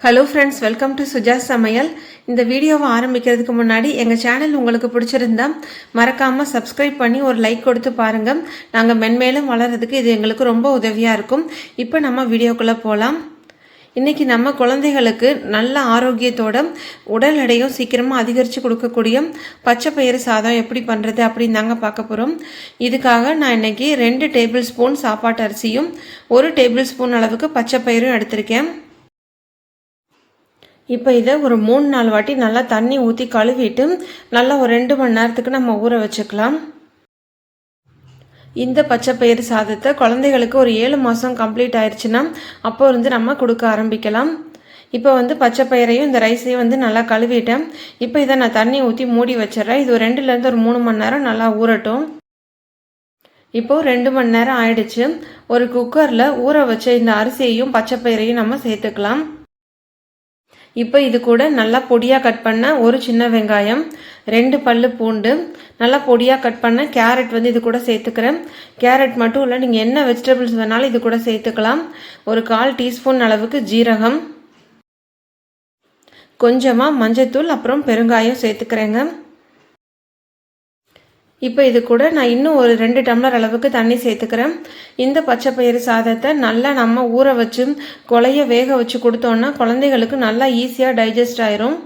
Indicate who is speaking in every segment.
Speaker 1: Hello friends welcome to Suja சமையல் இந்த வீடியோவை ஆரம்பிக்கிறதுக்கு முன்னாடி எங்கள் சேனல் உங்களுக்கு பிடிச்சிருந்தா மறக்காமல் சப்ஸ்கிரைப் பண்ணி ஒரு லைக் கொடுத்து பாருங்கள் நாங்கள் மென்மேலும் வளர்கிறதுக்கு இது எங்களுக்கு ரொம்ப உதவியாக இருக்கும். இப்போ நம்ம வீடியோக்குள்ளே போகலாம் இன்றைக்கி நம்ம குழந்தைகளுக்கு நல்ல ஆரோக்கியத்தோட உடல் எடையும் சீக்கிரமாக அதிகரித்து கொடுக்கக்கூடிய பச்சை பயிறு சாதம் எப்படி பண்ணுறது அப்படின்னு தாங்க பார்க்க போகிறோம் இதுக்காக நான் இன்றைக்கி ரெண்டு டேபிள் ஸ்பூன் சாப்பாட்டு அரிசியும் ஒரு டேபிள் ஸ்பூன் அளவுக்கு பச்சை பயிரும் எடுத்திருக்கேன். இப்போ இதை ஒரு மூணு நாலு வாட்டி நல்லா தண்ணி ஊற்றி கழுவிட்டு நல்லா ஒரு ரெண்டு மணி நேரத்துக்கு நம்ம ஊற வச்சுக்கலாம். இந்த பச்சை பயிறு சாதத்தை குழந்தைகளுக்கு ஒரு ஏழு மாதம் கம்ப்ளீட் ஆயிடுச்சுன்னா அப்போ இருந்து நம்ம கொடுக்க ஆரம்பிக்கலாம். இப்போ வந்து பச்சை பயிரையும் இந்த ரைஸையும் வந்து நல்லா கழுவிட்டேன். இப்போ இதை நான் தண்ணி ஊற்றி மூடி வச்சிடறேன். இது ஒரு ரெண்டுலேருந்து ஒரு மூணு மணி நேரம் நல்லா ஊறட்டும். இப்போது ரெண்டு மணி நேரம் ஆயிடுச்சு. ஒரு குக்கரில் ஊற வச்ச இந்த அரிசியையும் பச்சை பயிரையும் நம்ம சேர்த்துக்கலாம். இப்போ இது கூட நல்லா பொடியாக கட் பண்ண ஒரு சின்ன வெங்காயம் ரெண்டு பல்லு பூண்டு நல்லா பொடியாக கட் பண்ண கேரட் வந்து இது கூட சேர்த்துக்கிறேன். கேரட் மட்டும் இல்லை நீங்கள் என்ன வெஜிடபிள்ஸ் வேணாலும் இது கூட சேர்த்துக்கலாம். ஒரு கால் டீஸ்பூன் அளவுக்கு ஜீரகம் கொஞ்சமாக மஞ்சத்தூள் அப்புறம் பெருங்காயம் சேர்த்துக்கிறேங்க. இப்போ இது கூட நான் இன்னும் ஒரு ரெண்டு டம்ளர் அளவுக்கு தண்ணி சேர்த்துக்கிறேன். இந்த பச்சை பயிறு சாதத்தை நல்லா நம்ம ஊற வச்சு கொலைய வேக வச்சு கொடுத்தோன்னா குழந்தைகளுக்கு நல்லா ஈஸியாக டைஜஸ்ட் ஆயிரும்.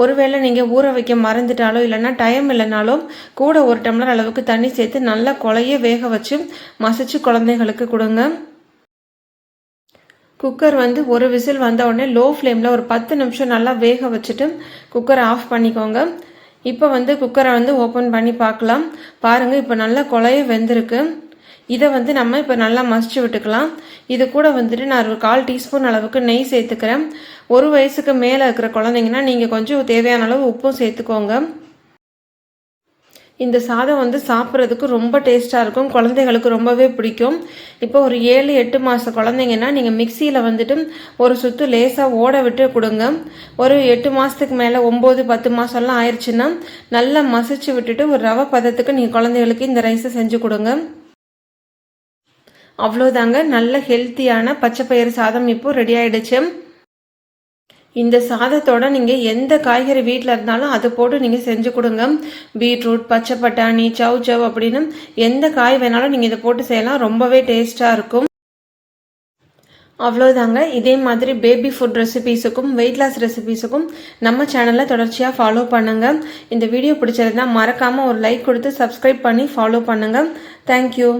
Speaker 1: ஒருவேளை நீங்கள் ஊற வைக்க மறந்துட்டாலோ இல்லைன்னா டைம் இல்லைனாலும் கூட ஒரு டம்ளர் அளவுக்கு தண்ணி சேர்த்து நல்லா கொலைய வேக வச்சு மசிச்சு குழந்தைகளுக்கு கொடுங்க. குக்கர் வந்து ஒரு விசில் வந்த உடனே லோ ஃப்ளேமில் ஒரு பத்து நிமிஷம் நல்லா வேக வச்சுட்டு குக்கரை ஆஃப் பண்ணிக்கோங்க. இப்போ வந்து குக்கரை வந்து ஓப்பன் பண்ணி பார்க்கலாம். பாருங்கள் இப்போ நல்லா குழைய வெந்திருக்கு. இதை வந்து நம்ம இப்போ நல்லா மசிச்சு விட்டுக்கலாம். இது கூட வந்துட்டு நான் ஒரு கால் டீஸ்பூன் அளவுக்கு நெய் சேர்த்துக்கிறேன். ஒரு வயசுக்கு மேலே இருக்கிற குழந்தைங்கன்னா நீங்கள் கொஞ்சம் தேவையான அளவு உப்பும் சேர்த்துக்கோங்க. இந்த சாதம் வந்து சாப்பிட்றதுக்கு ரொம்ப டேஸ்ட்டாக இருக்கும். குழந்தைகளுக்கு ரொம்பவே பிடிக்கும். இப்போ ஒரு ஏழு எட்டு மாத குழந்தைங்கன்னா நீங்கள் மிக்சியில் வந்துட்டு ஒரு சுற்று லேசாக ஓட விட்டு கொடுங்க. ஒரு எட்டு மாதத்துக்கு மேலே ஒம்பது பத்து மாதம்லாம் ஆயிடுச்சுன்னா நல்லா மசிச்சு விட்டுட்டு ஒரு ரவை பதத்துக்கு நீங்கள் குழந்தைகளுக்கு இந்த ரைஸை செஞ்சு கொடுங்க. அவ்வளோதாங்க நல்ல ஹெல்த்தியான பச்சை பயிறு சாதம் இப்போ ரெடி ஆயிடுச்சு. இந்த சாதத்தோட நீங்கள் எந்த காய்கறி வீட்டில் இருந்தாலும் அதை போட்டு நீங்கள் செஞ்சு கொடுங்க. பீட்ரூட் பச்சை பட்டாணி சவ் சவ் அப்படின்னு எந்த காய் வேணாலும் நீங்கள் இதை போட்டு செய்யலாம். ரொம்பவே டேஸ்ட்டாக இருக்கும். அவ்வளோதாங்க இதே மாதிரி பேபி ஃபுட் ரெசிபீஸுக்கும் வெயிட் லாஸ் ரெசிபீஸுக்கும் நம்ம சேனலில் தொடர்ச்சியாக ஃபாலோ பண்ணுங்கள் இந்த வீடியோ பிடிச்சிருந்தா மறக்காமல் ஒரு லைக் கொடுத்து சப்ஸ்கிரைப் பண்ணி ஃபாலோ பண்ணுங்கள் தேங்க்யூ